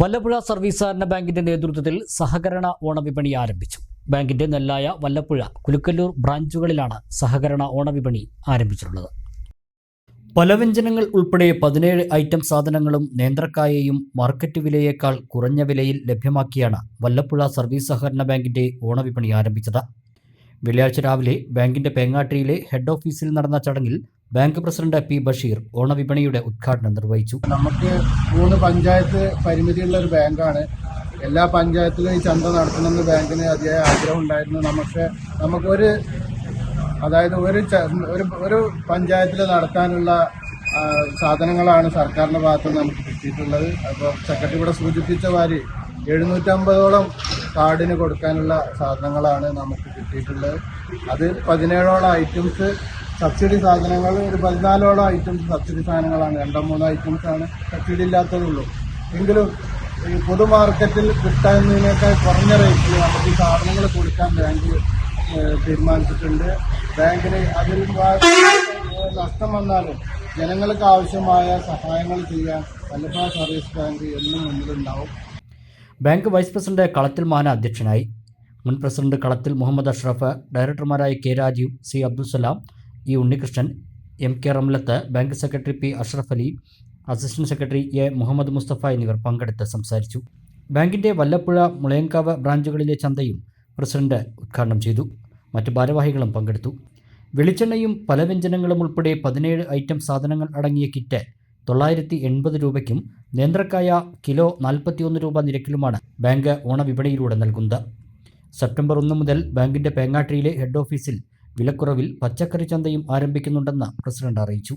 Vallappuzha service സഹകരണ ബാങ്കിന്റെ നേതൃത്വത്തിൽ സഹകരണ ഓണവിപണി ആരംഭിച്ചു. ബാങ്കിന്റെ നെല്ലായ വല്ലപ്പുഴ കുലുക്കല്ലൂർ ബ്രാഞ്ചുകളിലാണ് സഹകരണ ഓണവിപണി ആരംഭിച്ചിട്ടുള്ളത്. പലവ്യഞ്ജനങ്ങൾ ഉൾപ്പെടെ പതിനേഴ് ഐറ്റം സാധനങ്ങളും നേന്ത്രക്കായയും മാർക്കറ്റ് വിലയേക്കാൾ കുറഞ്ഞ വിലയിൽ ലഭ്യമാക്കിയാണ് വല്ലപ്പുഴ സർവീസ് സഹകരണ ബാങ്കിന്റെ ഓണവിപണി ആരംഭിച്ചത്. വെള്ളിയാഴ്ച രാവിലെ ബാങ്കിന്റെ പേങ്ങാട്ടിയിലെ ഹെഡ് ഓഫീസിൽ നടന്ന ചടങ്ങിൽ ബാങ്ക് പ്രസിഡന്റ് പി ബഷീർ ഓണവിപണിയുടെ ഉദ്ഘാടനം നിർവഹിച്ചു. നമുക്ക് മൂന്ന് പഞ്ചായത്ത് പരിമിതിയുള്ള ഒരു ബാങ്കാണ്. എല്ലാ പഞ്ചായത്തിലും ഈ ചന്ത നടത്തണമെന്ന് ബാങ്കിന് അതിയായ ആഗ്രഹം ഉണ്ടായിരുന്നു നമുക്ക് നമുക്കൊരു അതായത് ഒരു ഒരു ഒരു പഞ്ചായത്തിൽ നടത്താനുള്ള സാധനങ്ങളാണ് സർക്കാരിന്റെ ഭാഗത്ത് നമുക്ക് കിട്ടിയിട്ടുള്ളത്. അപ്പോൾ സെക്രട്ടറി ഇവിടെ സൂചിപ്പിച്ച മാതിരി എഴുന്നൂറ്റമ്പതോളം കാർഡിന് കൊടുക്കാനുള്ള സാധനങ്ങളാണ് നമുക്ക് കിട്ടിയിട്ടുള്ളത്. അത് പതിനേഴോളം ഐറ്റംസ് സബ്സിഡി സാധനങ്ങൾ ഒരു പതിനാലോളം ഐറ്റംസ് സബ്സിഡി സാധനങ്ങളാണ്. രണ്ടോ മൂന്നോ ഐറ്റംസ് ആണ് സബ്സിഡി ഇല്ലാത്തതുള്ളൂ. എങ്കിലും ഈ പൊതു മാർക്കറ്റിൽ കിട്ടുന്നതിനേക്കാൾ കുറഞ്ഞ റേറ്റിൽ നമുക്ക് ഈ സാധനങ്ങൾ കൊടുക്കാൻ ബാങ്ക് തീരുമാനിച്ചിട്ടുണ്ട്. ബാങ്കിന് അതിൽ നഷ്ടം വന്നാലും ജനങ്ങൾക്ക് ആവശ്യമായ സഹായങ്ങൾ ചെയ്യാൻ വല്ലഭ സർവീസ് ബാങ്ക് എന്നും മുന്നിലുണ്ടാവും. ബാങ്ക് വൈസ് പ്രസിഡന്റ് കളത്തിൽ മാന അധ്യക്ഷനായി. മുൻ president Kalathil Muhammad Ashraf ഡയറക്ടർമാരായ K Rajeev C Abdussalam E Unnikrishnan M K Ramlath bank secretary P Ashraf Ali assistant secretary A Muhammad Mustafa എന്നിവർ പങ്കെടുത്ത് സംസാരിച്ചു. ബാങ്കിന്റെ വല്ലപ്പുഴ മുളയങ്കാവ് ബ്രാഞ്ചുകളിലെ ചന്തയും പ്രസിഡന്റ് ഉദ്ഘാടനം ചെയ്തു. മറ്റ് ഭാരവാഹികളും പങ്കെടുത്തു. വെളിച്ചെണ്ണയും പലവ്യഞ്ജനങ്ങളും ഉൾപ്പെടെ പതിനേഴ് ഐറ്റം സാധനങ്ങൾ അടങ്ങിയ കിറ്റ് തൊള്ളായിരത്തി എൺപത് രൂപയ്ക്കും നേന്ത്രക്കായ കിലോ നാൽപ്പത്തിയൊന്ന് രൂപ നിരക്കിലുമാണ് ബാങ്ക് ഓണവിപണിയിലൂടെ നൽകുന്നത്. സെപ്റ്റംബർ ഒന്ന് മുതൽ ബാങ്കിന്റെ പേങ്ങാട്ടിയിലെ ഹെഡ് ഓഫീസിൽ വിലക്കുറവിൽ പച്ചക്കറി ചന്തയും ആരംഭിക്കുന്നുണ്ടെന്ന് പ്രസിഡന്റ് അറിയിച്ചു